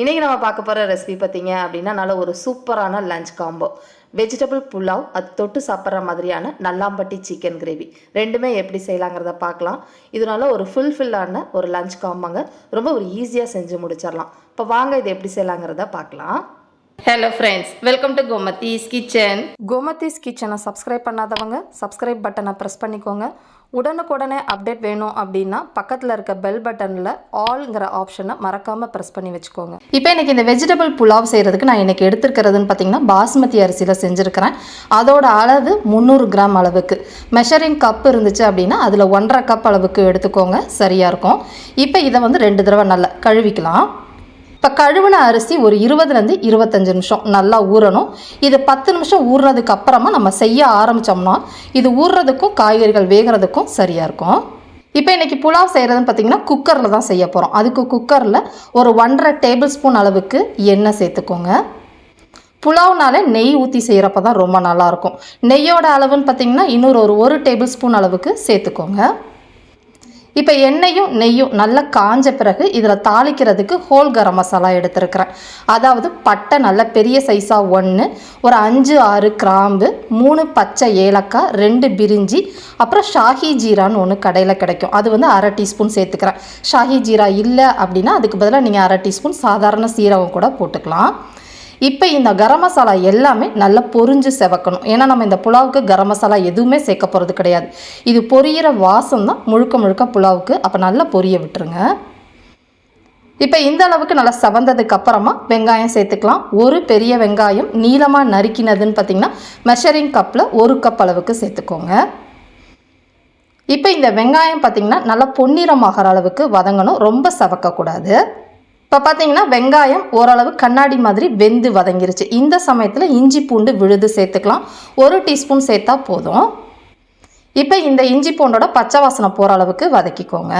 இன்றைக்கி நம்ம பார்க்க போகிற ரெசிபி பார்த்தீங்க அப்படின்னா நல்ல ஒரு சூப்பரான லஞ்ச் காம்போ வெஜிடபிள் புலாவ் அது தொட்டு சாப்பிட்ற மாதிரியான நல்லாம்பட்டி சிக்கன் கிரேவி ரெண்டுமே எப்படி செய்யலாங்கிறத பார்க்கலாம். இதனால ஒரு ஃபுல்ஃபில்லான ஒரு லஞ்ச் காம்போங்க ரொம்ப ஒரு ஈஸியாக செஞ்சு முடிச்சிடலாம். இப்போ வாங்க இது எப்படி செய்யலாங்கிறத பார்க்கலாம். Hello friends welcome to Gomathi's kitchen Gomathi's கிச்சனை சப்ஸ்கிரைப் பண்ணாதவங்க சப்ஸ்கிரைப் பட்டனை ப்ரெஸ் பண்ணிக்கோங்க. உடனுக்குடனே அப்டேட் வேணும் அப்படின்னா பக்கத்தில் இருக்க பெல் பட்டனில் ஆல்ங்கிற ஆப்ஷனை மறக்காமல் ப்ரெஸ் பண்ணி வச்சுக்கோங்க. இப்போ எனக்கு இந்த வெஜிடபிள் புலாவ் செய்கிறதுக்கு நான் எனக்கு எடுத்துருக்கிறதுன்னு பார்த்தீங்கன்னா பாஸ்மதி அரிசியில் செஞ்சுருக்கிறேன். அதோட அளவு முந்நூறு கிராம் அளவுக்கு. மெஷரிங் கப் இருந்துச்சு அப்படின்னா அதில் ஒன்றரை கப் அளவுக்கு எடுத்துக்கோங்க. சரியாக இருக்கும். இப்போ இதை வந்து ரெண்டு தடவை நல்லா கழுவிக்கலாம். இப்போ கழுவின அரிசி ஒரு இருபதுலேருந்து இருபத்தஞ்சு நிமிஷம் நல்லா ஊறணும். இது பத்து நிமிஷம் ஊறுறதுக்கு அப்புறமா நம்ம செய்ய ஆரம்பித்தோம்னா இது ஊறுறதுக்கும் காய்கறிகள் வேகிறதுக்கும் சரியாக இருக்கும். இப்போ இன்றைக்கி புலாவ் செய்கிறதுன்னு பார்த்தீங்கன்னா குக்கரில் தான் செய்ய போகிறோம் அதுக்கு குக்கரில் ஒரு ஒன்றரை டேபிள் ஸ்பூன் அளவுக்கு எண்ணெய் சேர்த்துக்கோங்க. புலாவ்னாலே நெய் ஊற்றி செய்கிறப்ப தான் ரொம்ப நல்லாயிருக்கும் நெய்யோட அளவுன்னு பார்த்தீங்கன்னா இன்னொரு ஒரு ஒரு டேபிள் ஸ்பூன் அளவுக்கு சேர்த்துக்கோங்க. இப்போ எண்ணெயும் நெய்யும் நல்லா காஞ்ச பிறகு இதில் தாளிக்கிறதுக்கு ஹோல் கரம் மசாலா எடுத்துருக்கிறேன். அதாவது பட்டை நல்ல பெரிய சைஸாக ஒன்று ஒரு அஞ்சு ஆறு கிராம்பு மூணு பச்சை ஏலக்காய் ரெண்டு பிரிஞ்சி அப்புறம் ஷாஹி ஜீரான்னு ஒன்று கடையில் கிடைக்கும். அது வந்து அரை டீஸ்பூன் சேர்த்துக்கிறேன். ஷாஹி ஜீரா இல்லை அப்படின்னா அதுக்கு பதிலாக நீங்கள் அரை டீஸ்பூன் சாதாரண சீரகம் கூட போட்டுக்கலாம். இப்போ இந்த கரம் மசாலா எல்லாமே நல்லா பொரிஞ்சு செவக்கணும். ஏன்னா நம்ம இந்த புலாவுக்கு கரம் மசாலா எதுவுமே சேர்க்க போகிறது கிடையாது. இது பொரியிற வாசம் தான் முழுக்க முழுக்க புலாவுக்கு. அப்போ நல்லா பொரிய விட்டுருங்க. இப்போ இந்த அளவுக்கு நல்லா செவந்ததுக்கு அப்புறமா வெங்காயம் சேர்த்துக்கலாம். ஒரு பெரிய வெங்காயம் நீளமாக நறுக்கினதுன்னு பார்த்தீங்கன்னா மெஷரிங் கப்பில் ஒரு கப் அளவுக்கு சேர்த்துக்கோங்க. இப்போ இந்த வெங்காயம் பார்த்திங்கன்னா நல்லா பொன்னிறமாகிற அளவுக்கு வதங்கணும். ரொம்ப செவக்கக்கூடாது. இப்போ பார்த்தீங்கன்னா வெங்காயம் ஓரளவு கண்ணாடி மாதிரி வெந்து வதங்கிருச்சு. இந்த சமயத்தில் இஞ்சி பூண்டு விழுது சேர்த்துக்கலாம். ஒரு டீஸ்பூன் சேர்த்தா போதும். இப்போ இந்த இஞ்சி பூண்டோட பச்சை வாசனை போகிற அளவுக்கு வதக்கிக்கோங்க.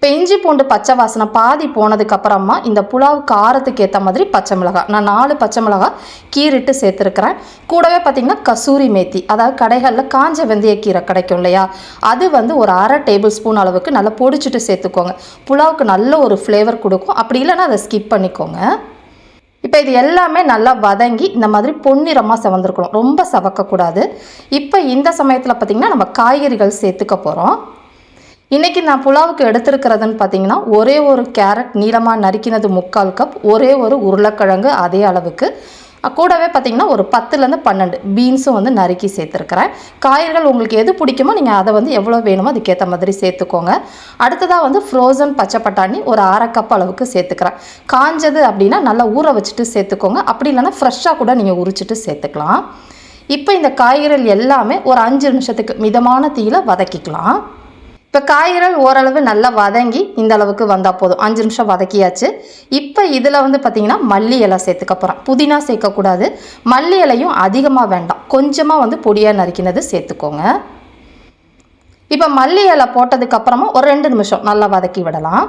இப்போ இஞ்சி பூண்டு பச்சை வாசனை பாதி போனதுக்கப்புறமா இந்த புலாவ் காரத்துக்கு ஏற்ற மாதிரி பச்சை மிளகாய். நான் நாலு பச்சை மிளகாய் கீறிட்டு சேர்த்துருக்கிறேன். கூடவே பார்த்திங்கன்னா கசூரி மேத்தி அதாவது கடைகளில் காஞ்ச வெந்தய கீரை கிடைக்கும் இல்லையா? அது வந்து ஒரு அரை டேபிள் ஸ்பூன் அளவுக்கு நல்லா பொடிச்சிட்டு சேர்த்துக்கோங்க. புலாவுக்கு நல்ல ஒரு ஃப்ளேவர் கொடுக்கும். அப்படி இல்லைன்னா அதை ஸ்கிப் பண்ணிக்கோங்க. இப்போ இது எல்லாமே நல்லா வதங்கி இந்த மாதிரி பொன்னிறமாக செவந்திருக்கணும். ரொம்ப சவக்கக்கூடாது. இப்போ இந்த சமயத்தில் பார்த்திங்கன்னா நம்ம காய்கறிகள் சேர்த்துக்க போகிறோம் இன்றைக்கி நான் புலாவுக்கு எடுத்துருக்கிறதுன்னு பார்த்தீங்கன்னா ஒரே ஒரு கேரட் நீளமாக நறுக்கினது முக்கால் கப் ஒரே ஒரு உருளைக்கிழங்கு அதே அளவுக்கு. கூடவே பார்த்திங்கன்னா ஒரு பத்துலேருந்து பன்னெண்டு பீன்ஸும் வந்து நறுக்கி சேர்த்துருக்குறேன். காய்கறிகள் உங்களுக்கு எது பிடிக்குமோ நீங்கள் அதை வந்து எவ்வளோ வேணுமோ அதுக்கேற்ற மாதிரி சேர்த்துக்கோங்க. அடுத்ததாக வந்து ஃப்ரோசன் பச்சை பட்டாணி ஒரு அரை கப் அளவுக்கு சேர்த்துக்கிறேன். காஞ்சது அப்படின்னா நல்லா ஊற வச்சுட்டு சேர்த்துக்கோங்க. அப்படி இல்லைன்னா ஃப்ரெஷ்ஷாக கூட நீங்கள் உரிச்சிட்டு சேர்த்துக்கலாம். இப்போ இந்த காய்கறிகள் எல்லாமே ஒரு அஞ்சு நிமிஷத்துக்கு மிதமான தீயில் வதக்கிக்கலாம். இப்போ காய்கறிகள் ஓரளவு நல்லா வதங்கி இந்த அளவுக்கு வந்தால் போதும். அஞ்சு நிமிஷம் வதக்கியாச்சு. இப்போ இதில் வந்து பார்த்திங்கன்னா மல்லி இலை சேர்த்துக்க போகிறோம் புதினா சேர்க்கக்கூடாது மல்லி இலையும் அதிகமாக வேண்டாம். கொஞ்சமாக வந்து பொடியாக நறுக்கினது சேர்த்துக்கோங்க. இப்போ மல்லி இலை போட்டதுக்கப்புறமா ஒரு ரெண்டு நிமிஷம் நல்லா வதக்கி விடலாம்.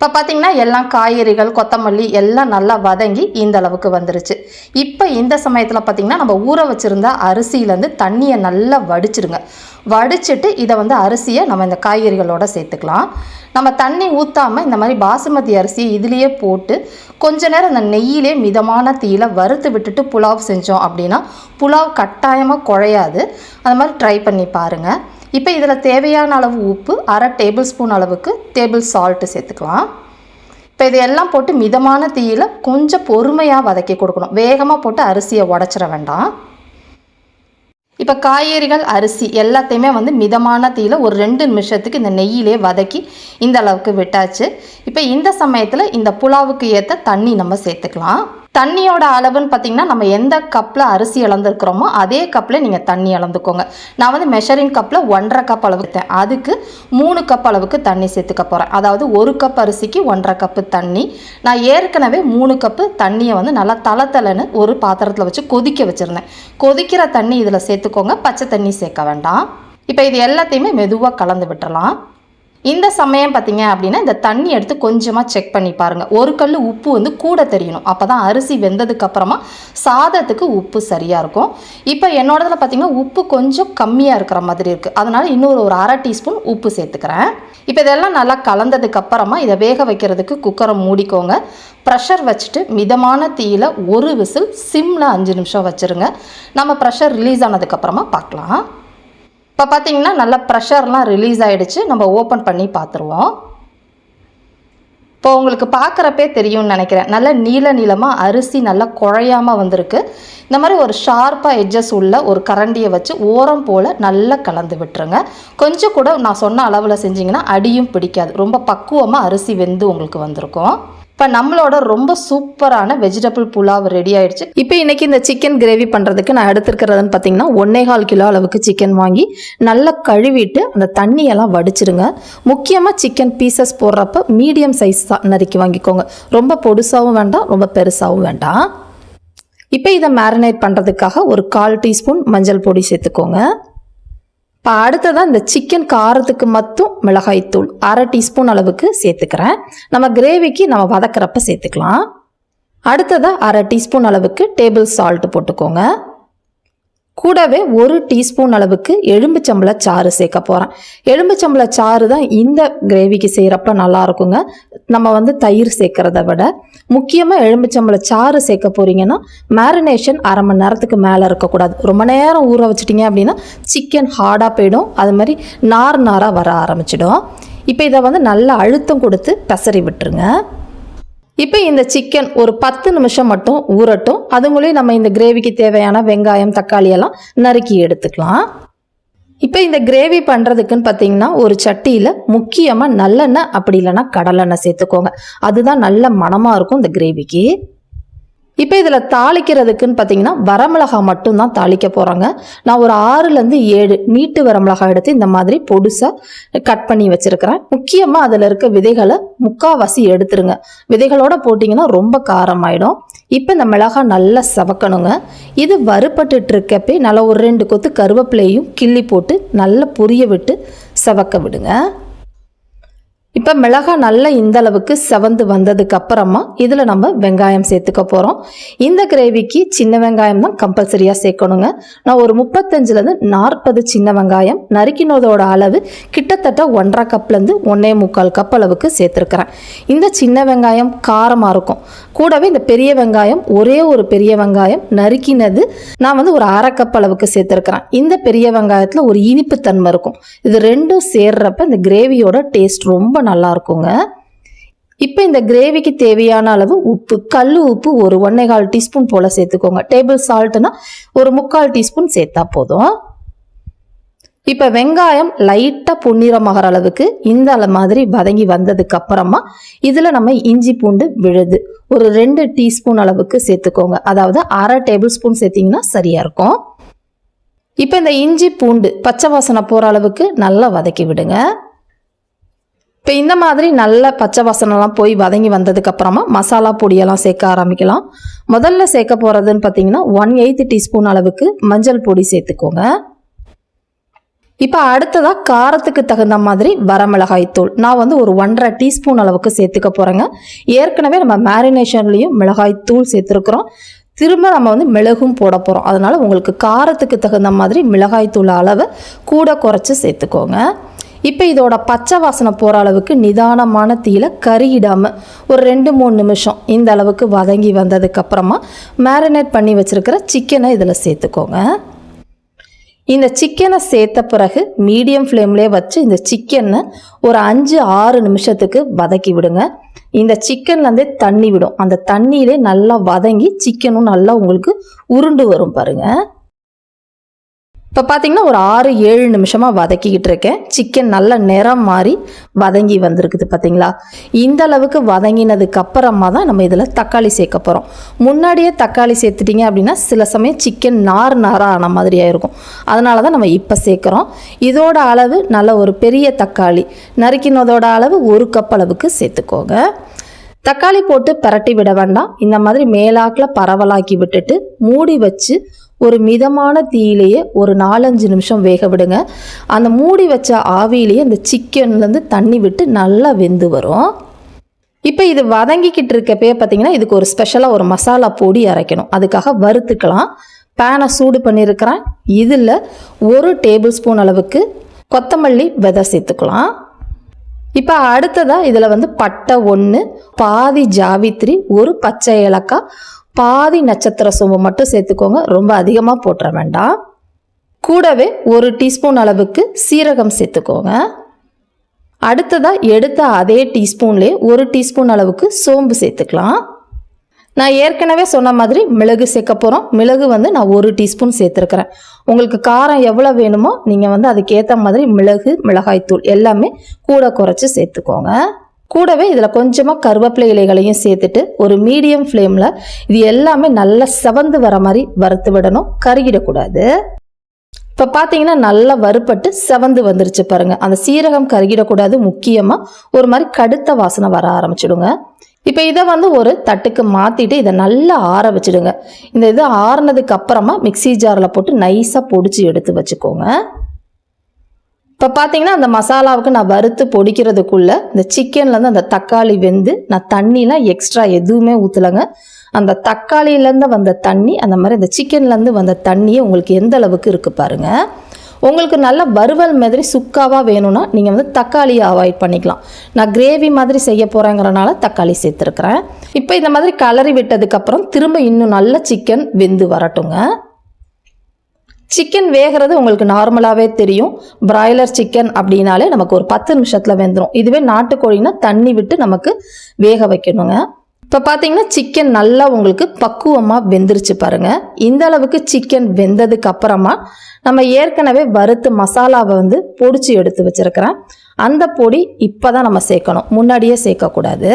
இப்போ பார்த்திங்கன்னா எல்லாம் காய்கறிகள் கொத்தமல்லி எல்லாம் நல்லா வதங்கி இந்த அளவுக்கு வந்துருச்சு. இப்போ இந்த சமயத்தில் பார்த்திங்கன்னா நம்ம ஊற வச்சுருந்த அரிசியிலேருந்து தண்ணியை நல்லா வடிச்சிடுங்க வடிச்சிட்டு இதை வந்து அரிசியை நம்ம இந்த காய்கறிகளோட சேர்த்துக்கலாம். நம்ம தண்ணி ஊற்றாமல் இந்த மாதிரி பாசுமதி அரிசியை இதுலேயே போட்டு கொஞ்ச நேரம் அந்த நெய்யிலே மிதமான தீயில வறுத்து விட்டுட்டு புலாவ் செஞ்சோம் அப்படின்னா புலாவ் கட்டாயமாக குழையாது. அந்த மாதிரி ட்ரை பண்ணி பாருங்கள் இப்போ இதில் தேவையான அளவு உப்பு அரை டேபிள் ஸ்பூன் அளவுக்கு டேபிள் சால்ட்டு சேர்த்துக்கலாம். இப்போ இதையெல்லாம் போட்டு மிதமான தீயில் கொஞ்சம் பொறுமையாக வதக்கி கொடுக்கணும். வேகமாக போட்டு அரிசியை உடச்சிட வேண்டாம். இப்போ காய்கறிகள் அரிசி எல்லாத்தையுமே வந்து மிதமான தீயில் ஒரு ரெண்டு நிமிஷத்துக்கு இந்த நெய்யிலே வதக்கி இந்த அளவுக்கு விட்டாச்சு. இப்போ இந்த சமயத்தில் இந்த புலாவுக்கு ஏற்ற தண்ணி நம்ம சேர்த்துக்கலாம். தண்ணியோட அளவுன்னு பார்த்தீங்கன்னா நம்ம எந்த கப்பில் அரிசி இழந்துருக்குறோமோ அதே கப்பில் நீங்கள் தண்ணி இழந்துக்கோங்க நான் வந்து மெஷரிங் கப்பில் ஒன்றரை கப் அளவுக்கு அதுக்கு மூணு கப் அளவுக்கு தண்ணி சேர்த்துக்க போகிறேன் அதாவது ஒரு கப் அரிசிக்கு ஒன்றரை கப்பு தண்ணி. நான் ஏற்கனவே மூணு கப்பு தண்ணியை வந்து நல்லா தலை தலைன்னு ஒரு பாத்திரத்தில் வச்சு கொதிக்க வச்சுருந்தேன். கொதிக்கிற தண்ணி இதில் சேர்த்துக்கோங்க. பச்சை தண்ணி சேர்க்க வேண்டாம். இப்போ இது எல்லாத்தையுமே மெதுவாக கலந்து விட்டுறலாம். இந்த சமயம் பார்த்தீங்க அப்படின்னா இந்த தண்ணி எடுத்து கொஞ்சமாக செக் பண்ணி பாருங்கள் ஒரு கல் உப்பு வந்து கூட தெரியணும். அப்போ தான் அரிசி வெந்ததுக்கப்புறமா சாதத்துக்கு உப்பு சரியாக இருக்கும். இப்போ என்னோடதில் பார்த்தீங்கன்னா உப்பு கொஞ்சம் கம்மியாக இருக்கிற மாதிரி இருக்குது அதனால் இன்னொரு ஒரு அரை டீஸ்பூன் உப்பு சேர்த்துக்கிறேன். இப்போ இதெல்லாம் நல்லா கலந்ததுக்கப்புறமா இதை வேக வைக்கிறதுக்கு குக்கரை மூடிக்கோங்க. ப்ரெஷர் வச்சுட்டு மிதமான தீயில் ஒரு விசில் சிம்மில் அஞ்சு நிமிஷம் வச்சுருங்க. நம்ம ப்ரெஷர் ரிலீஸ் ஆனதுக்கப்புறமா பார்க்கலாம் இப்போ பார்த்தீங்கன்னா நல்லா ப்ரெஷர்லாம் ரிலீஸ் ஆகிடுச்சு நம்ம ஓப்பன் பண்ணி பார்த்துருவோம் இப்போ உங்களுக்கு பார்க்குறப்பே தெரியும்னு நினைக்கிறேன். நல்ல நீல நீளமாக அரிசி நல்லா குழையாமல் வந்திருக்கு. இந்த மாதிரி ஒரு ஷார்ப்பாக எட்ஜஸ் உள்ள ஒரு கரண்டியை வச்சு ஓரம் போல் நல்லா கலந்து விட்டுருங்க. கொஞ்சம் கூட நான் சொன்ன அளவில் செஞ்சிங்கன்னா அடியும் பிடிக்காது. ரொம்ப பக்குவமாக அரிசி வெந்து உங்களுக்கு வந்திருக்கும். இப்போ நம்மளோட ரொம்ப சூப்பரான வெஜிடபிள் புலாவ் ரெடி ஆயிடுச்சு. இப்போ இன்னைக்கு இந்த சிக்கன் கிரேவி பண்ணுறதுக்கு நான் எடுத்துருக்கிறதுன்னு பார்த்தீங்கன்னா ஒன்னே கால் கிலோ அளவுக்கு சிக்கன் வாங்கி நல்லா கழுவிட்டு அந்த தண்ணியெல்லாம் வடிச்சிடுங்க முக்கியமாக சிக்கன் பீசஸ் போடுறப்ப மீடியம் சைஸ் தான் நறுக்கி வாங்கிக்கோங்க. ரொம்ப பொடுசாகவும் வேண்டாம் ரொம்ப பெருசாகவும் வேண்டாம். இப்போ இதை மேரினேட் பண்ணுறதுக்காக ஒரு கால் டீஸ்பூன் மஞ்சள் பொடி சேர்த்துக்கோங்க. இப்போ அடுத்ததாக இந்த சிக்கன் காரத்துக்கு மட்டும் மிளகாய்த்தூள் அரை டீஸ்பூன் அளவுக்கு சேர்த்துக்கிறேன். நம்ம கிரேவிக்கு நம்ம வதக்கிறப்ப சேர்த்துக்கலாம். அடுத்ததாக அரை டீஸ்பூன் அளவுக்கு டேபிள் சால்ட் போட்டுக்கோங்க. கூடவே ஒரு டீஸ்பூன் அளவுக்கு எலும்புச்சம்பள சாறு சேர்க்க போகிறேன் எலும்புச்சம்பள சாறு தான் இந்த கிரேவிக்கு செய்கிறப்ப நல்லா இருக்குங்க நம்ம வந்து தயிர் சேர்க்கறத விட. முக்கியமாக எலும்புச்சம்பள சாறு சேர்க்க போகிறீங்கன்னா மேரினேஷன் அரை மணி நேரத்துக்கு மேலே இருக்கக்கூடாது. ரொம்ப நேரம் ஊற வச்சிட்டிங்க அப்படின்னா சிக்கன் ஹார்டாக போயிடும். அது மாதிரி நார் நாராக வர ஆரம்பிச்சிடும். இப்போ இதை வந்து நல்லா அழுத்தம் கொடுத்து பெசரி விட்டுருங்க. இப்போ இந்த சிக்கன் ஒரு பத்து நிமிஷம் மட்டும் ஊறட்டும். அதுங்களையும் நம்ம இந்த கிரேவிக்கு தேவையான வெங்காயம் தக்காளி எல்லாம் நறுக்கி எடுத்துக்கலாம். இப்போ இந்த கிரேவி பண்ணுறதுக்குன்னு பார்த்தீங்கன்னா ஒரு சட்டியில் முக்கியமாக நல்லெண்ணெய் அப்படி இல்லைன்னா கடலெண்ணெய் சேர்த்துக்கோங்க. அதுதான் நல்ல மணமாக இருக்கும் இந்த கிரேவிக்கு இப்போ இதில் தாளிக்கிறதுக்குன்னு பார்த்தீங்கன்னா வரமிளகா மட்டும்தான் தாளிக்க போகிறாங்க நான் ஒரு ஆறுலேருந்து ஏழு நீட்டு வரமிளகா எடுத்து இந்த மாதிரி பொடுசாக கட் பண்ணி வச்சுருக்கிறேன். முக்கியமாக அதில் இருக்க விதைகளை முக்காவாசி எடுத்துருங்க. விதைகளோட போட்டிங்கன்னா ரொம்ப காரமாயிடும். இப்போ இந்த மிளகாய் நல்லா சவக்கணுங்க. இது வறுபட்டுட்டு இருக்கப்பே நல்லா ஒரு ரெண்டு கொத்து கருவேப்பிலையும் கிள்ளி போட்டு நல்லா புரிய விட்டு சவக்க விடுங்க. இப்போ மிளகாய் நல்லா இந்த அளவுக்கு செவந்து வந்ததுக்கு அப்புறமா இதில் நம்ம வெங்காயம் சேர்த்துக்க போகிறோம் இந்த கிரேவிக்கு சின்ன வெங்காயம் தான் கம்பல்சரியாக சேர்க்கணுங்க. நான் ஒரு முப்பத்தஞ்சுலேருந்து நாற்பது சின்ன வெங்காயம் நறுக்கினதோட அளவு கிட்டத்தட்ட ஒன்றரை கப்லேருந்து ஒன்றே முக்கால் கப் அளவுக்கு சேர்த்துருக்குறேன். இந்த சின்ன வெங்காயம் காரமாக இருக்கும். கூடவே இந்த பெரிய வெங்காயம் ஒரே ஒரு பெரிய வெங்காயம் நறுக்கினது நான் வந்து ஒரு அரை கப் அளவுக்கு சேர்த்துருக்குறேன். இந்த பெரிய வெங்காயத்தில் ஒரு இனிப்பு தன்மை இருக்கும். இது ரெண்டும் சேர்றப்ப இந்த கிரேவியோட டேஸ்ட் ரொம்ப நல்லா இருக்குங்க இப்போ இந்த கிரேவிக்கு தேவையான அளவு உப்பு கல் உப்பு ஒரு ஒன்னேகால் டீஸ்பூன் போல் சேர்த்துக்கோங்க. டேபிள் சால்ட்னா ஒரு முக்கால் டீஸ்பூன் சேர்த்தா போதும். இப்போ வெங்காயம் லைட்டாக பொன்னிறமாகிற அளவுக்கு இந்த அள மாதிரி வதங்கி வந்ததுக்கு அப்புறமா இதில் நம்ம இஞ்சி பூண்டு விழுது ஒரு ரெண்டு டீஸ்பூன் அளவுக்கு சேர்த்துக்கோங்க. அதாவது அரை டேபிள் ஸ்பூன் சேர்த்திங்கன்னா சரியாக இருக்கும். இப்போ இந்த இஞ்சி பூண்டு பச்சை வாசனை போகிற அளவுக்கு நல்லா வதக்கி விடுங்க. இப்போ இந்த மாதிரி நல்ல பச்சை வசனம்லாம் போய் வதங்கி வந்ததுக்கு அப்புறமா மசாலா பொடியெல்லாம் சேர்க்க ஆரம்பிக்கலாம். முதல்ல சேர்க்க போகிறதுன்னு பார்த்தீங்கன்னா ஒன் எயித்து டீஸ்பூன் அளவுக்கு மஞ்சள் பொடி சேர்த்துக்கோங்க. இப்போ அடுத்ததாக காரத்துக்கு தகுந்த மாதிரி வரமிளகாய் தூள். நான் வந்து ஒரு ஒன்றரை டீஸ்பூன் அளவுக்கு சேர்த்துக்க போகிறேங்க ஏற்கனவே நம்ம மேரினேஷன்லேயும் மிளகாய் தூள் சேர்த்துருக்குறோம். திரும்ப நம்ம வந்து மிளகும் போட போகிறோம் அதனால் உங்களுக்கு காரத்துக்கு தகுந்த மாதிரி மிளகாய் தூள் அளவை கூட குறைச்சி சேர்த்துக்கோங்க. இப்போ இதோட பச்சை வாசனை போகிற அளவுக்கு நிதானமான தீயில கருகிடாமல் ஒரு ரெண்டு மூணு நிமிஷம் இந்த அளவுக்கு வதங்கி வந்ததுக்கப்புறமா மேரினேட் பண்ணி வச்சுருக்கிற சிக்கனை இதில் சேர்த்துக்கோங்க. இந்த சிக்கனை சேர்த்த பிறகு மீடியம் ஃப்ளேம்லேயே வச்சு இந்த சிக்கனை ஒரு அஞ்சு ஆறு நிமிஷத்துக்கு வதக்கி விடுங்க. இந்த சிக்கன்லேருந்தே தண்ணி விடும். அந்த தண்ணியிலே நல்லா வதங்கி சிக்கனும் நல்லா உங்களுக்கு உருண்டு வரும் பாருங்கள் இப்போ பார்த்தீங்கன்னா ஒரு ஆறு ஏழு நிமிஷமாக வதக்கிக்கிட்டு இருக்கேன். சிக்கன் நல்ல நிறம் மாறி வதங்கி வந்திருக்குது பார்த்தீங்களா இந்த அளவுக்கு வதங்கினதுக்கு அப்புறமா தான் நம்ம இதில் தக்காளி சேர்க்க போகிறோம் முன்னாடியே தக்காளி சேர்த்துட்டிங்க அப்படின்னா சில சமயம் சிக்கன் நார் நாராக ஆன மாதிரியாக இருக்கும். அதனால தான் நம்ம இப்போ சேர்க்குறோம். இதோட அளவு நல்ல ஒரு பெரிய தக்காளி. நறுக்கினதோட அளவு ஒரு கப் அளவுக்கு சேர்த்துக்கோங்க. தக்காளி போட்டு பிரட்டி விட வேண்டாம். இந்த மாதிரி மேலாக்கில் பரவலாக்கி விட்டுட்டு மூடி வச்சு ஒரு மிதமான தீயிலேயே ஒரு நாலஞ்சு நிமிஷம் வேக விடுங்க. அந்த மூடி வச்ச ஆவியிலேயே இந்த சிக்கன்லேருந்து தண்ணி விட்டு நல்லா வெந்து வரும். இப்போ இது வதங்கிக்கிட்டு இருக்கப்பே பார்த்தீங்கன்னா இதுக்கு ஒரு ஸ்பெஷலாக ஒரு மசாலா பொடி அரைக்கணும். அதுக்காக வறுத்துக்கலாம். பேனை சூடு பண்ணியிருக்கிறேன் இதில் ஒரு டேபிள் ஸ்பூன் அளவுக்கு கொத்தமல்லி விதை சேர்த்துக்கலாம். இப்போ அடுத்ததாக இதில் வந்து பட்டை ஒன்று பாதி ஜாவித்ரி ஒரு பச்சை ஏலக்காய் பாதி நட்சத்திர சோம்பு மட்டும் சேர்த்துக்கோங்க. ரொம்ப அதிகமாக போட்டுற வேண்டாம். கூடவே ஒரு டீஸ்பூன் அளவுக்கு சீரகம் சேர்த்துக்கோங்க. அடுத்ததாக எடுத்த அதே டீஸ்பூன்லேயே ஒரு டீஸ்பூன் அளவுக்கு சோம்பு சேர்த்துக்கலாம். நான் ஏற்கனவே சொன்ன மாதிரி மிளகு சேர்க்க போகிறோம் மிளகு வந்து நான் ஒரு டீஸ்பூன் சேர்த்துருக்கிறேன். உங்களுக்கு காரம் எவ்வளோ வேணுமோ நீங்கள் வந்து அதுக்கேற்ற மாதிரி மிளகு மிளகாய்த்தூள் எல்லாமே கூட குறைச்சி சேர்த்துக்கோங்க. கூடவே இதில் கொஞ்சமாக கருவேப்பிலை இலைகளையும் சேர்த்துட்டு ஒரு மீடியம் ஃப்ளேமில் இது எல்லாமே நல்லா செவந்து வர மாதிரி வறுத்து விடணும் கருகிடக்கூடாது. இப்போ பார்த்தீங்கன்னா நல்லா வறுப்பட்டு செவந்து வந்துருச்சு பாருங்க. அந்த சீரகம் கருகிடக்கூடாது முக்கியமாக ஒரு மாதிரி கடுத்த வாசனை வர ஆரம்பிச்சிடுங்க. இப்போ இதை வந்து ஒரு தட்டுக்கு மாற்றிட்டு இதை நல்லா ஆற வச்சிடுங்க. இந்த இது ஆறுனதுக்கு அப்புறமா மிக்ஸி ஜாரில் போட்டு நைஸாக பொடிச்சு எடுத்து வச்சுக்கோங்க. இப்போ பார்த்தீங்கன்னா அந்த மசாலாவுக்கு நான் வறுத்து பொடிக்கிறதுக்குள்ள இந்த சிக்கன்லேருந்து அந்த தக்காளி வெந்து நான் தண்ணிலாம் எக்ஸ்ட்ரா எதுவுமே ஊற்றலைங்க அந்த தக்காளியிலேருந்து வந்த தண்ணி அந்த மாதிரி அந்த சிக்கன்லேருந்து வந்த தண்ணியே உங்களுக்கு எந்த அளவுக்கு இருக்குது பாருங்க. உங்களுக்கு நல்ல வறுவல் மாதிரி சுக்காவாக வேணும்னா நீங்கள் வந்து தக்காளியை அவாய்ட் பண்ணிக்கலாம். நான் கிரேவி மாதிரி செய்ய போகிறேங்கிறனால தக்காளி சேர்த்துருக்குறேன். இப்போ இந்த மாதிரி கலரி விட்டதுக்கப்புறம் திரும்ப இன்னும் நல்ல சிக்கன் வெந்து வரட்டுங்க. சிக்கன் வேகிறது உங்களுக்கு நார்மலாகவே தெரியும். பிராய்லர் சிக்கன் அப்படின்னாலே நமக்கு ஒரு பத்து நிமிஷத்தில் வெந்துடும் இதுவே நாட்டுக்கோழினா தண்ணி விட்டு நமக்கு வேக வைக்கணுங்க. இப்போ பார்த்தீங்கன்னா சிக்கன் நல்லா உங்களுக்கு பக்குவமாக வெந்துருச்சு பாருங்க. இந்த அளவுக்கு சிக்கன் வெந்ததுக்கு அப்புறமா நம்ம ஏற்கனவே வறுத்து மசாலாவை வந்து பொடிச்சு எடுத்து வச்சிருக்கிறேன். அந்த பொடி இப்போ தான் நம்ம சேர்க்கணும். முன்னாடியே சேர்க்கக்கூடாது.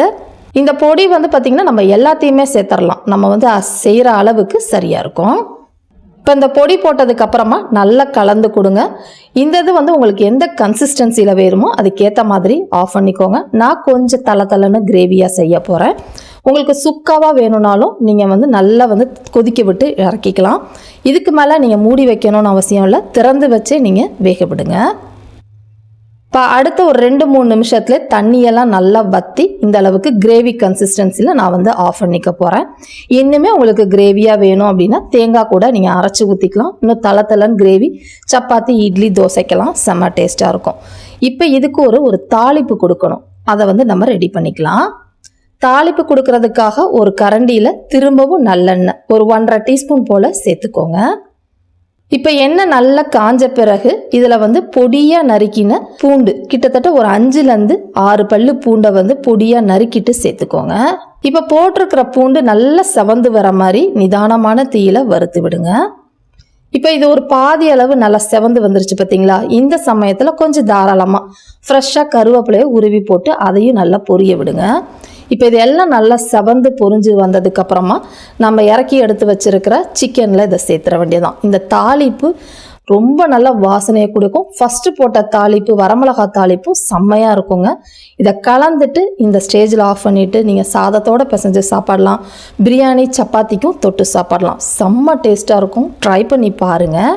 இந்த பொடி வந்து பார்த்திங்கன்னா நம்ம எல்லாத்தையுமே சேர்த்துடலாம் நம்ம வந்து செய்கிற அளவுக்கு சரியாக இருக்கும். இப்போ இந்த பொடி போட்டதுக்கு அப்புறமா நல்லா கலந்து கொடுங்க. இந்த இது வந்து உங்களுக்கு எந்த கன்சிஸ்டன்சியில் வேணுமோ அதுக்கேற்ற மாதிரி ஆஃப் பண்ணிக்கோங்க. நான் கொஞ்சம் தலை தலைன்னு கிரேவியாக செய்ய போகிறேன் உங்களுக்கு சுக்காவாக வேணும்னாலும் நீங்கள் வந்து நல்லா வந்து கொதிக்க விட்டு இறக்கிக்கலாம். இதுக்கு மேலே நீங்கள் மூடி வைக்கணும்னு அவசியம் இல்லை. திறந்து வச்சே நீங்கள் வேக விடுங்க. இப்போ அடுத்த ஒரு ரெண்டு மூணு நிமிஷத்தில் தண்ணியெல்லாம் நல்லா வற்றி இந்த அளவுக்கு கிரேவி கன்சிஸ்டன்சியில் நான் வந்து ஆஃப் பண்ணிக்க போகிறேன் இன்னுமே உங்களுக்கு கிரேவியாக வேணும் அப்படின்னா தேங்காய் கூட நீங்கள் அரைச்சி ஊற்றிக்கலாம் இன்னும் தலை தலைன்னு கிரேவி சப்பாத்தி இட்லி தோசைக்கெல்லாம் செம்ம டேஸ்ட்டாக இருக்கும். இப்போ இதுக்கு ஒரு ஒரு தாளிப்பு கொடுக்கணும். அதை வந்து நம்ம ரெடி பண்ணிக்கலாம். தாளிப்பு கொடுக்கறதுக்காக ஒரு கரண்டியில் திரும்பவும் நல்லெண்ணெய் ஒரு ஒன்றரை டீஸ்பூன் போல் சேர்த்துக்கோங்க. இப்போ எண்ணெய் நல்லா காஞ்ச பிறகு இதில் வந்து பொடியாக நறுக்கின பூண்டு. கிட்டத்தட்ட ஒரு அஞ்சுலேருந்து ஆறு பல்லு பூண்டை வந்து பொடியாக நறுக்கிட்டு சேர்த்துக்கோங்க. இப்போ போட்டிருக்கிற பூண்டு நல்லா செவந்து வர மாதிரி நிதானமான தீயில வறுத்து விடுங்க. இப்போ இது ஒரு பாதி அளவு நல்லா செவந்து வந்துருச்சு பார்த்தீங்களா இந்த சமயத்தில் கொஞ்சம் தாராளமாக ஃப்ரெஷ்ஷாக கருவேப்பிலையை உருவி போட்டு அதையும் நல்லா பொரிய விடுங்க. இப்போ இது எல்லாம் நல்லா செவந்து பொரிஞ்சு வந்ததுக்கு அப்புறமா நம்ம இறக்கி எடுத்து வச்சிருக்கிற சிக்கனில் இதை சேர்த்துற வேண்டியதான் இந்த தாளிப்பு ரொம்ப நல்ல வாசனையை கொடுக்கும். ஃபஸ்ட்டு போட்ட தாளிப்பு வரமிளகா தாளிப்பும் செம்மையாக இருக்குங்க. இதை கலந்துட்டு இந்த ஸ்டேஜில் ஆஃப் பண்ணிவிட்டு நீங்கள் சாதத்தோட பிசைஞ்சு சாப்பிடலாம். பிரியாணி சப்பாத்திக்கும் தொட்டு சாப்பிடலாம். செம்ம டேஸ்ட்டாக இருக்கும். ட்ரை பண்ணி பாருங்கள்